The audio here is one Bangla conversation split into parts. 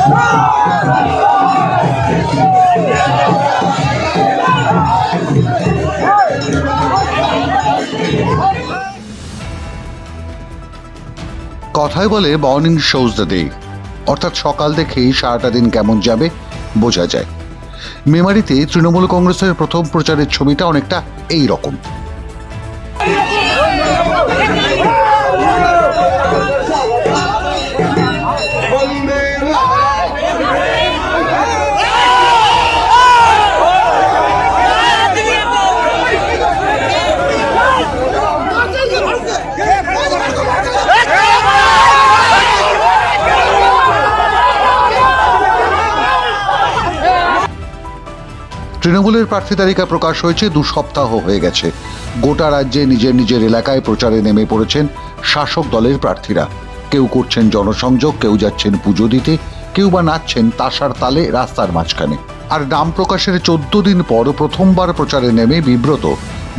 কথায় বলে মর্নিং শোজ দ্য ডে অর্থাৎ সকাল দেখেই সারাটা দিন কেমন যাবে, বোঝা যায়। মেমারিতে তৃণমূল কংগ্রেসের প্রথম প্রচারের ছবিটা অনেকটা এই রকম। তৃণমূলের প্রার্থী তালিকা প্রকাশ হয়েছে, দু সপ্তাহ হয়ে গেছে। গোটা রাজ্যে নিজের নিজের এলাকায় প্রচারে নেমে পড়েছেন শাসক দলের প্রার্থীরা। কেউ করছেন জনসংযোগ, কেউ যাচ্ছেন পুজো দিতে, কেউ বা নাচছেন তাসার তালে রাস্তার মাঝখানে। আর নাম প্রকাশের চোদ্দ দিন পর প্রথমবার প্রচারে নেমে বিব্রত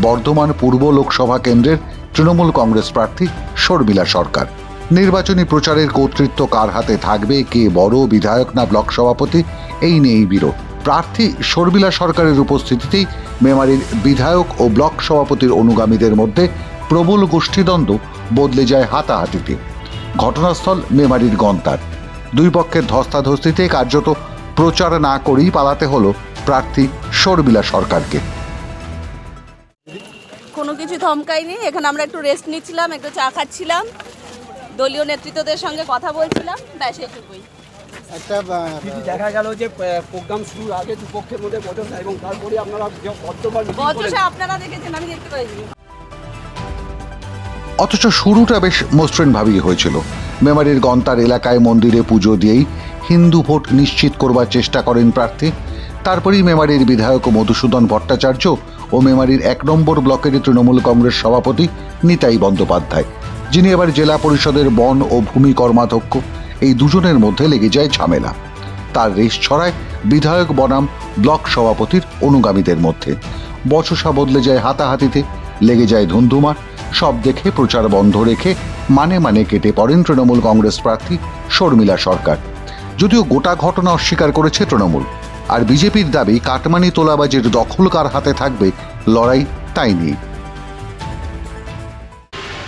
বর্ধমান পূর্ব লোকসভা কেন্দ্রের তৃণমূল কংগ্রেস প্রার্থী শর্মিলা সরকার। নির্বাচনী প্রচারের কর্তৃত্ব কার হাতে থাকবে, কে বড়, বিধায়ক না ব্লক সভাপতি, এই নিয়েই বিরোধ। প্রার্থী শর্মিলা সরকারের উপস্থিতিতেই মেমারির বিধায়ক ও ব্লক সভাপতির অনুগামীদের মধ্যে প্রবল গোষ্ঠীদ্বন্দ্ব বদলে যায় হাতাহাতিতে। ঘটনাস্থল মেমারির গন্তার। দুই পক্ষের ধস্তাধস্তিতে কার্যত প্রচার না করেই পালাতে হলো প্রার্থী শর্মিলা সরকারকে। কোনো কিছু ধমকাইনি এখানে আমরা একটু রেস্ট নিচ্ছিলাম, একটু চা খাচ্ছিলাম। দলীয় নেতৃত্বদের সঙ্গে কথা বলছিলাম, ব্যাস এইটুকুই একটা দিদি দেখা গেল যে প্রোগ্রাম শুরুর আগে দুপক্ষের মধ্যে বচসা এবং তারপরে আপনারা। বচসা আপনারা দেখেছেন আমি দেখতে পাইনি। অথচ শুরুটা বেশ মসৃণভাবেই হয়েছিল। মেমারির গন্তার এলাকায় মন্দিরে পুজো দিয়েই হিন্দু ভোট নিশ্চিত করবার চেষ্টা করেন প্রার্থী। তারপরেই মেমারির বিধায়ক মধুসূদন ভট্টাচার্য ও মেমারির এক নম্বর ব্লকের তৃণমূল কংগ্রেস সভাপতি নিতাই বন্দ্যোপাধ্যায় যিনি এবার জেলা পরিষদের বন ও ভূমি কর্মাধ্যক্ষ। এই দুজনের মধ্যে লেগে যায় ঝামেলা। তার রেশ ছড়ায় বিধায়ক বনাম ব্লক সভাপতির অনুগামীদের মধ্যে। বচসা বদলে যায় হাতাহাতিতে, লেগে যায় ধুন্ধুমার। সব দেখে প্রচার বন্ধ রেখে মানে মানে কেটে পড়েন তৃণমূল কংগ্রেস প্রার্থী শর্মিলা সরকার। যদিও গোটা ঘটনা অস্বীকার করেছে তৃণমূল, আর বিজেপির দাবি কাটমানি তোলাবাজির দখলকার হাতে থাকবে লড়াই তাই নিয়ে।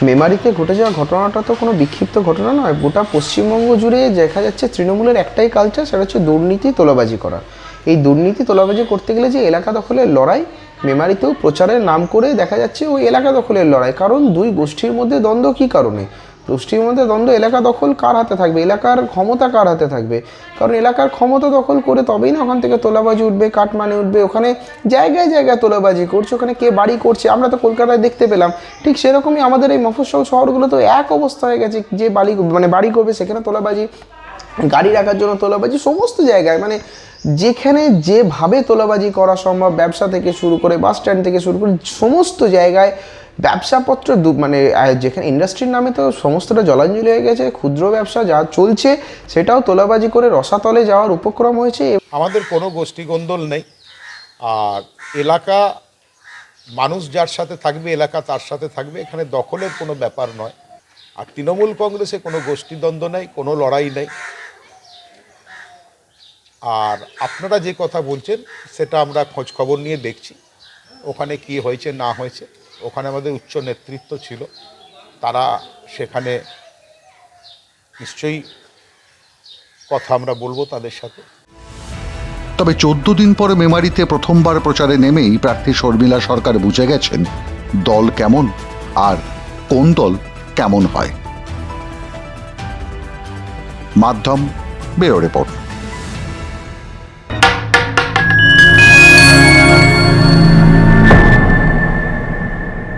মেমারিতে ঘটে যাওয়া ঘটনাটা তো কোনো বিক্ষিপ্ত ঘটনা নয়। গোটা পশ্চিমবঙ্গ জুড়ে দেখা যাচ্ছে তৃণমূলের একটাই কালচার সেটা হচ্ছে দুর্নীতি, তোলাবাজি করা। এই দুর্নীতি, তোলাবাজি করতে গেলে যে এলাকা দখলের লড়াই, মেমারিতেও প্রচারের নাম করে দেখা যাচ্ছে ওই এলাকা দখলের লড়াই। কারণ দুই গোষ্ঠীর মধ্যে দ্বন্দ্ব কী কারণে? মধ্যে দ্বন্দ্ব, এলাকা দখল কার হাতে থাকবে? এলাকার ক্ষমতা কার হাতে থাকবে? কারণ এলাকার ক্ষমতা দখল করে তবেই না ওখান থেকে তোলাবাজি উঠবে কাটমানি উঠবে, ওখানে জায়গায় জায়গায় তোলাবাজি করছে, ওখানে কে বাড়ি করছে, আমরা তো কলকাতায় দেখতে পেলাম। ঠিক সেরকমই আমাদের এই মফস্বল শহরগুলো তো এক অবস্থা হয়ে গেছে, যে বাড়ি মানে বাড়ি করবে, সেখানে তোলাবাজি, গাড়ি রাখার জন্য তোলাবাজি, সমস্ত জায়গায় মানে যেখানে যেভাবে তোলাবাজি করা সম্ভব, ব্যবসা থেকে শুরু করে বাস স্ট্যান্ড থেকে শুরু করে সমস্ত জায়গায় ব্যবসাপত্র মানে যেখানে ইন্ডাস্ট্রির নামে তো সমস্তটা জলাঞ্জলি হয়ে গেছে, ক্ষুদ্র ব্যবসা যা চলছে সেটাও তোলাবাজি করে রসাতলে যাওয়ার উপক্রম হয়েছে। আমাদের কোনো গোষ্ঠীগোন্দল নেই। আর এলাকা, মানুষ যার সাথে থাকবে, এলাকা তার সাথে থাকবে, এখানে দখলের কোনো ব্যাপার নয়। আর তৃণমূল কংগ্রেসে কোনো গোষ্ঠীদ্বন্দ্ব নেই, কোনো লড়াই নেই। আর আপনারা যে কথা বলছেন, সেটা আমরা খোঁজ খবর নিয়ে দেখছি। ওখানে কি হয়েছে, না হয়েছে। ওখানে আমাদের উচ্চ নেতৃত্ব ছিল। তারা সেখানে নিশ্চয়ই কথা আমরা বলব তাদের সাথে। তবে চোদ্দ দিন পরে মেমারিতে প্রথমবার প্রচারে নেমেই প্রার্থী শর্মিলা সরকার বুঝে গেছেন দল কেমন আর কোন দল কেমন হয়। মাধ্যম বেরো রিপোর্ট।